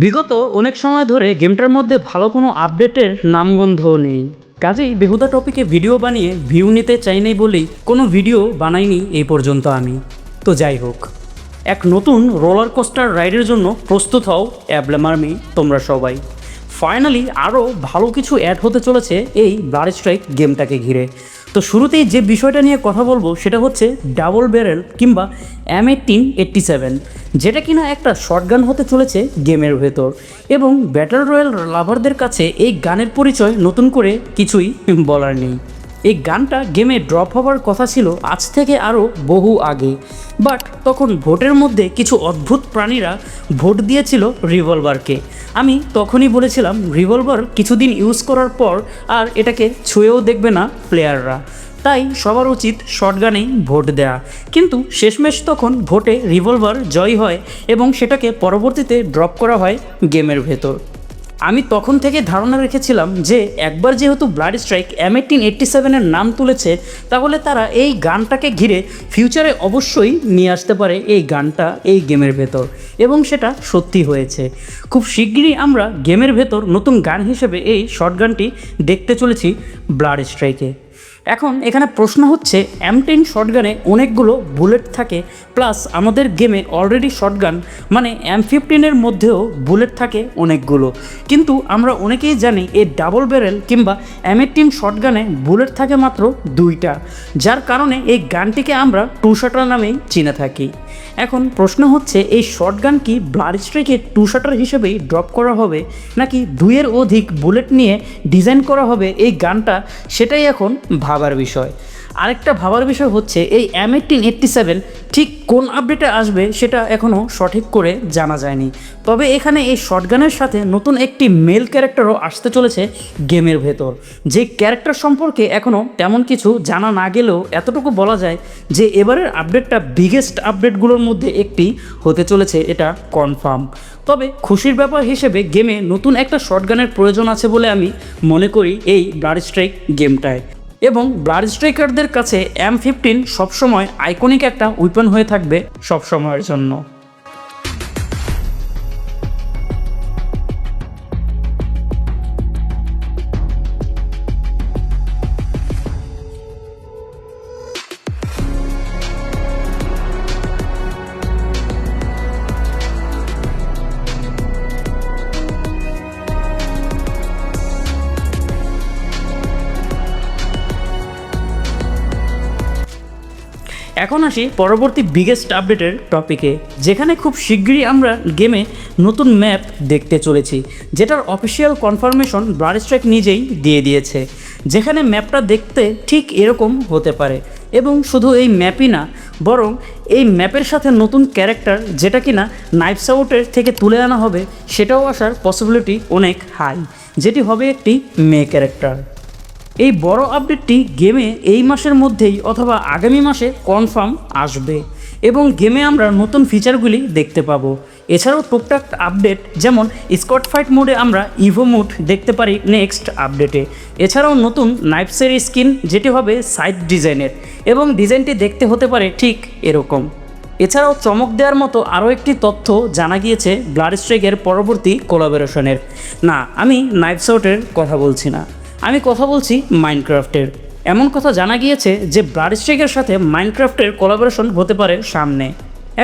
বিগত অনেক সময় ধরে গেমটার মধ্যে ভালো কোনো আপডেটের নামগন্ধও নেই। কাজেই বেহুদা টপিকে ভিডিও বানিয়ে ভিউ নিতে চাই নাই বলেই কোনো ভিডিও বানাইনি এই পর্যন্ত আমি। তো যাই হোক, এক নতুন রোলার কোস্টার রাইডের জন্য প্রস্তুত হও অ্যাবলেম আর্মি, তোমরা সবাই। ফাইনালি আরও ভালো কিছু অ্যাড হতে চলেছে এই ব্লাড স্ট্রাইক গেমটাকে ঘিরে। তো শুরুতেই যে বিষয়টা নিয়ে কথা বলব সেটা হচ্ছে ডাবল ব্যারেল কিংবা এম এইটিন এইট্টি সেভেন যেটা কিনা একটা শর্টগান হতে চলেছে গেমের ভেতর এবং ব্যাটল রয়্যাল লাভারদের কাছে এই গানের পরিচয় নতুন করে কিছুই বলার নেই। এই গানটা গেমে ড্রপ হওয়ার কথা ছিল আজ থেকে আরও বহু আগে। বাট তখন ভোটের মধ্যে কিছু অদ্ভুত প্রাণীরা ভোট দিয়েছিল রিভলভারকে আমি তখনই বলেছিলাম রিভলভার কিছুদিন ইউজ করার পর আর এটাকে ছুঁয়েও দেখবে না প্লেয়াররা তাই সবার উচিত শর্টগানেই ভোট দেয়া। কিন্তু শেষমেশ তখন ভোটে রিভলভার জয় হয় এবং সেটাকে পরবর্তীতে ড্রপ করা হয় গেমের ভেতর। আমি তখন থেকে ধারণা রেখেছিলাম যে একবার যেহেতু blood strike M eighteen eighty সেভেনের নাম তুলেছে, তাহলে তারা এই গানটাকে ঘিরে ফিউচারে অবশ্যই নিয়ে আসতে পারে এই গানটা এই গেমের ভেতর। এবং সেটা সত্যি হয়েছে। খুব শিগগিরই আমরা গেমের ভেতর নতুন গান হিসেবে এই শর্ট গানটি দেখতে চলেছি ব্লাড স্ট্রাইকে এখন এখানে প্রশ্ন হচ্ছে এম টেন শটগানে অনেকগুলো বুলেট থাকে প্লাস আমাদের গেমে অলরেডি শটগান মানে এম ফিফটিনের মধ্যেও বুলেট থাকে অনেকগুলো। কিন্তু আমরা অনেকেই জানি এই ডাবল ব্যারেল কিংবা এইটিন শটগানে বুলেট থাকে মাত্র দুইটা, যার কারণে এই গানটিকে আমরা টু শাটার নামেই চিনে থাকি। এখন প্রশ্ন হচ্ছে, এই শটগান কি ব্লাড স্ট্রাইকে টু শাটার হিসেবেই ড্রপ করা হবে, নাকি দুইয়ের অধিক বুলেট নিয়ে ডিজাইন করা হবে এই গানটা সেটাই এখন ভাবার বিষয়। আরেকটা ভাবার বিষয় হচ্ছে এই এম এইটিন এইট্টি সেভেন ঠিক কোন আপডেটে আসবে সেটা এখনও সঠিক করে জানা যায়নি। তবে এখানে এই শটগানের সাথে নতুন একটি মেল ক্যারেক্টারও আসতে চলেছে গেমের ভেতর। যে ক্যারেক্টার সম্পর্কে এখনও তেমন কিছু জানা না গেলেও এতটুকু বলা যায় যে এবারের আপডেটটা বিগেস্ট আপডেটগুলোর মধ্যে একটি হতে চলেছে, এটা কনফার্ম তবে খুশির ব্যাপার হিসেবে গেমে নতুন একটা শটগানের প্রয়োজন আছে বলে আমি মনে করি এই ব্লাড স্ট্রাইক গেমটায় এবং ব্লাড স্ট্রাইকারদের কাছে এম ফিফটিন সবসময় আইকনিক একটা উইপন হয়ে থাকবে সবসময়ের জন্য। এখন আসি পরবর্তী বিগেস্ট আপডেটের টপিকে যেখানে খুব শীঘ্রই আমরা গেমে নতুন ম্যাপ দেখতে চলেছি, যেটার অফিসিয়াল কনফার্মেশন ব্লাড স্ট্রাইক নিজেই দিয়ে দিয়েছে, যেখানে ম্যাপটা দেখতে ঠিক এরকম হতে পারে, এবং শুধু এই ম্যাপই না, বরং এই ম্যাপের সাথে নতুন ক্যারেক্টার যেটা কিনা নাইফস আউটের থেকে তুলে আনা হবে, সেটাও আসার পসিবিলিটি অনেক হাই যেটি হবে একটি মেয়ে ক্যারেক্টার এই বড় আপডেটটি গেমে এই মাসের মধ্যেই অথবা আগামী মাসে কনফার্ম আসবে এবং গেমে আমরা নতুন ফিচারগুলি দেখতে পাবো। এছাড়াও টুকটাক আপডেট যেমন স্কট ফাইট মোডে আমরা ইভো মুড দেখতে পারি নেক্সট আপডেটে। এছাড়াও নতুন নাইফসের স্কিন যেটি হবে সাইড ডিজাইনের এবং ডিজাইনটি দেখতে হতে পারে ঠিক এরকম। এছাড়াও চমক দেওয়ার মতো আরও একটি তথ্য জানা গিয়েছে ব্লাড স্ট্রাইকের পরবর্তী কোলাবোরেশনের। না, আমি নাইফ শটের কথা বলছি না। আমি কথা বলছি মাইনক্রাফ্টের এমন কথা জানা গিয়েছে যে ব্লাড স্ট্রাইকের সাথে মাইনক্রাফ্টের কোলাবোরেশন হতে পারে সামনে।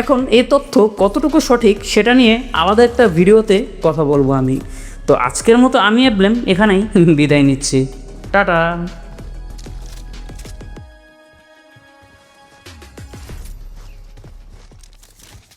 এখন এই তথ্য কতটুকু সঠিক সেটা নিয়ে আলাদা একটা ভিডিওতে কথা বলব আমি। তো আজকের মতো আমি অ্যাবলেম এখানেই বিদায় নিচ্ছি। টাটা।